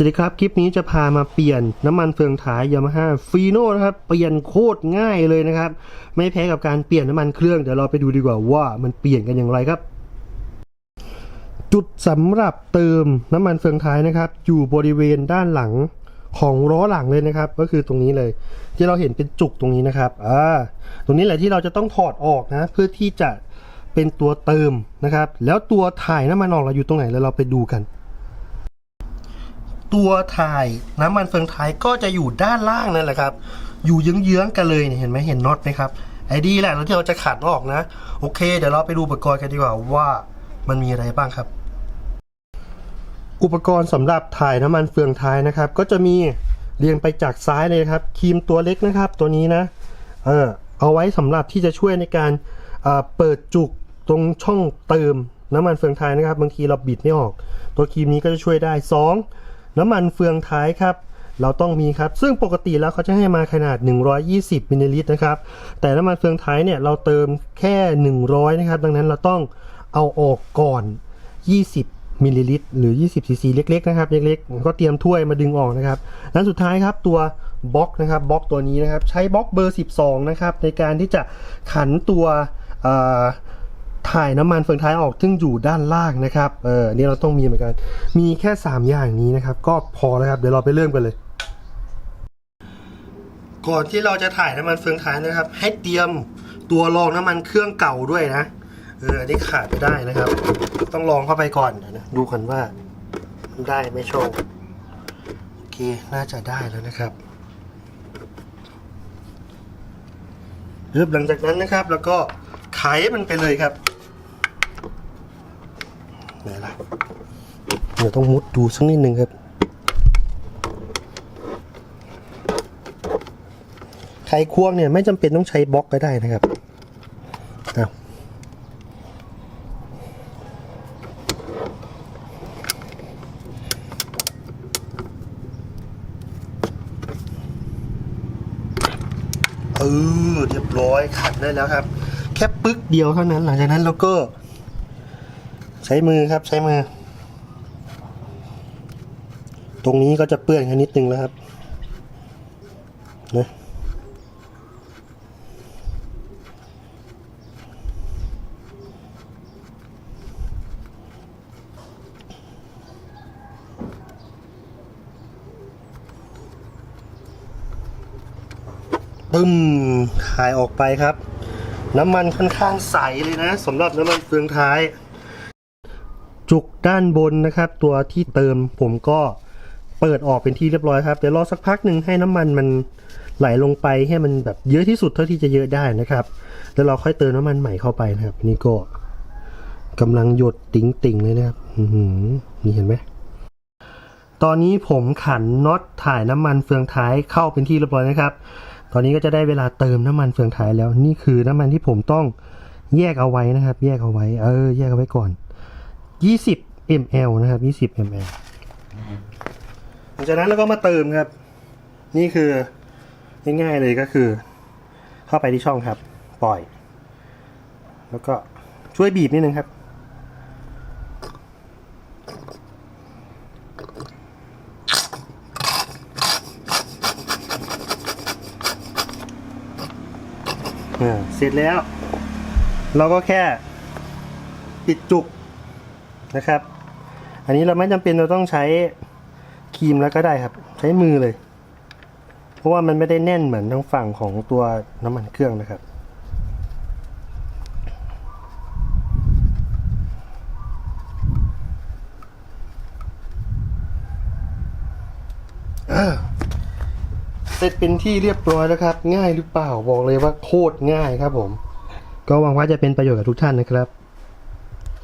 สวัสดีครับ คลิปนี้จะพามาเปลี่ยนน้ำมันเฟืองท้ายยามาฮ่าฟีโน่นะครับ เปลี่ยนโคตรง่ายเลยนะครับ ไม่แพ้กับการเปลี่ยนน้ำมันเครื่อง เดี๋ยวเราไปดูดีกว่าว่ามันเปลี่ยนกันอย่างไรครับ จุดสำหรับเติมน้ำมันเฟืองท้ายนะครับ อยู่บริเวณด้านหลังของล้อหลังเลยนะครับ ก็คือตรงนี้เลย ที่เราเห็นเป็นจุกตรงนี้นะครับอ่าตรงนี้แหละที่เราจะต้องถอดออกนะ เพื่อที่จะเป็นตัวเติมนะครับ แล้วตัวถ่ายน้ำมันออกเราอยู่ตรงไหนแล้วเราไปดูกัน ตัวถ่ายน้ำมันเฟืองท้ายก็จะอยู่ด้านล่างนั่นแหละครับ อยู่เยื้องๆกันเลยเห็นไหมเห็นน็อตไหมครับไอ้ดีแหละแล้วที่เราจะขัดออกนะ โอเค เดี๋ยวเราไปดูอุปกรณ์กันดีกว่าว่ามันมีอะไรบ้างครับ อุปกรณ์สำหรับถ่ายน้ำมันเฟืองท้ายนะครับ ก็จะมีเรียงไปจากซ้ายเลยครับครีมตัวเล็กนะครับ ตัวนี้นะเออเอาไว้สำหรับที่จะช่วยในการเเปิดจุกตรงช่องเติมน้ำมันเฟืองท้ายนะครับ บางทีเราบิดไม่ออก ตัวครีมนี้ก็จะช่วยได้ 2. น้ำมันเฟืองท้ายครับเราต้องมีครับ ซึ่งปกติแล้วเขาจะให้มาขนาด 120มิลลิลิตรนะครับ แต่น้ำมันเฟืองท้ายเนี่ยเราเติมแค่ 100 นะครับ ดังนั้นเราต้องเอาออกก่อน 20มิลลิลิตรหรือ 20ซีซีเล็กๆนะครับ เล็กๆ ก็เตรียมถ้วยมาดึงออกนะครับแล้วสุดท้ายครับตัวบล็อกนะครับบล็อกตัวนี้นะครับ ใช้บล็อกเบอร์ 12 นะครับ ในการที่จะขันตัวอ ถ่ายน้ำมันเฟืองท้ายออกซึ่งอยู่ด้านล่างนะครับเออนี่เราต้องมีเหมือนกัน มีแค่ 3 อย่างนี้นะครับ ก็พอแล้วครับ เดี๋ยวเราไปเริ่มกันเลย ก่อนที่เราจะถ่ายน้ำมันเฟืองท้ายนะครับ ให้เตรียมตัวรองน้ำมันเครื่องเก่าด้วยนะเอออันนี้ขาดไม่ได้นะครับ ต้องลองเข้าไปก่อนนะดูกันว่ามันได้ไหม่โชว์โอเคน่าจะได้แล้วนะครับเริ่มหลังจากนั้นนะครับ แล้วก็ไขมันไปเลยครับ ไหนล่ะเดี๋ยวต้องมุดดูสักนิดนึงครับ ไขควงเนี่ยไม่จำเป็นต้องใช้บล็อกก็ได้นะครับอ้าเออเรียบร้อยขัดได้แล้วครับ แค่ปึ๊กเดียวเท่านั้นหลังจากนั้นเราก็ ใช้มือครับใช้มือ ตรงนี้ก็จะเปื้อนแค่นิดนึงแล้วครับนะปึ้มถ่ายออกไปครับ น้ำมันค่อนข้างใสเลยนะสำหรับน้ำมันเฟืองท้าย จุกด้านบนนะครับ ตัวที่เติมผมก็เปิดออกเป็นที่เรียบร้อยครับเดี๋ยวรอสักพักหนึ่งให้น้ำมันมันไหลลงไปให้มันแบบเยอะที่สุดเท่าที่จะเยอะได้นะครับ แล้วเราค่อยเติมน้ำมันใหม่เข้าไปนะครับ นี่ก็กำลังหยดติ๋งติ่งๆเลยนะครับนี่เห็นไหมตอนนี้ผมขันน็อตถ่ายน้ำมันเฟืองท้ายเข้าเป็นที่เรียบร้อยนะครับ ตอนนี้ก็จะได้เวลาเติมน้ำมันเฟืองท้ายแล้ว นี่คือน้ำมันที่ผมต้องแยกเอาไว้นะครับ แยกเอาไว้ เออ แยกเอาไว้ก่อน 20 ml นะครับ 20 ml หลังจากนั้นเราก็มาเติมครับ นี่คือง่ายๆเลยก็คือ เข้าไปที่ช่องครับ ปล่อย แล้วก็ช่วยบีบนิดนึงครับ เสร็จแล้ว เราก็แค่ ปิดจุก นะครับ อันนี้เราไม่จำเป็นเราต้องใช้ครีมแล้วก็ได้ครับ ใช้มือเลย เพราะว่ามันไม่ได้แน่นเหมือนทางฝั่งของตัวน้ำมันเครื่องนะครับเสร็จเป็นที่เรียบร้อยแล้วครับ ง่ายหรือเปล่าบอกเลยว่าโคตรง่ายครับผม ก็หวังว่าจะเป็นประโยชน์กับทุกท่านนะครับ